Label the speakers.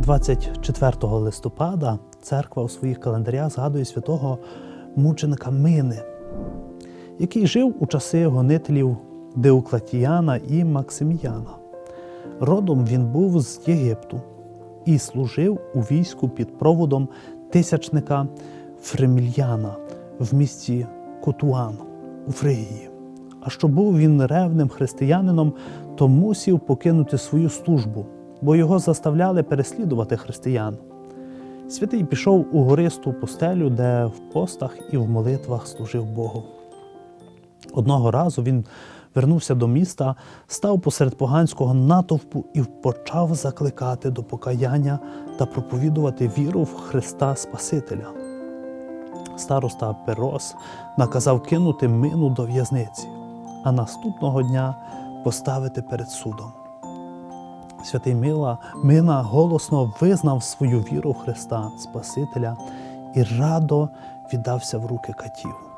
Speaker 1: 24 листопада церква у своїх календарях згадує святого мученика Мини, який жив у часи гонителів Деуклатіяна і Максиміяна. Родом він був з Єгипту і служив у війську під проводом тисячника Фремільяна в місті Котуан у Фригії. А що був він ревним християнином, то мусів покинути свою службу, бо його заставляли переслідувати християн. Святий пішов у гористу пустелю, де в постах і в молитвах служив Богу. Одного разу він вернувся до міста, став посеред поганського натовпу і почав закликати до покаяння та проповідувати віру в Христа Спасителя. Староста Перос наказав кинути мину до в'язниці, а наступного дня поставити перед судом. Святий Мила Мина голосно визнав свою віру в Христа Спасителя і радо віддався в руки катів.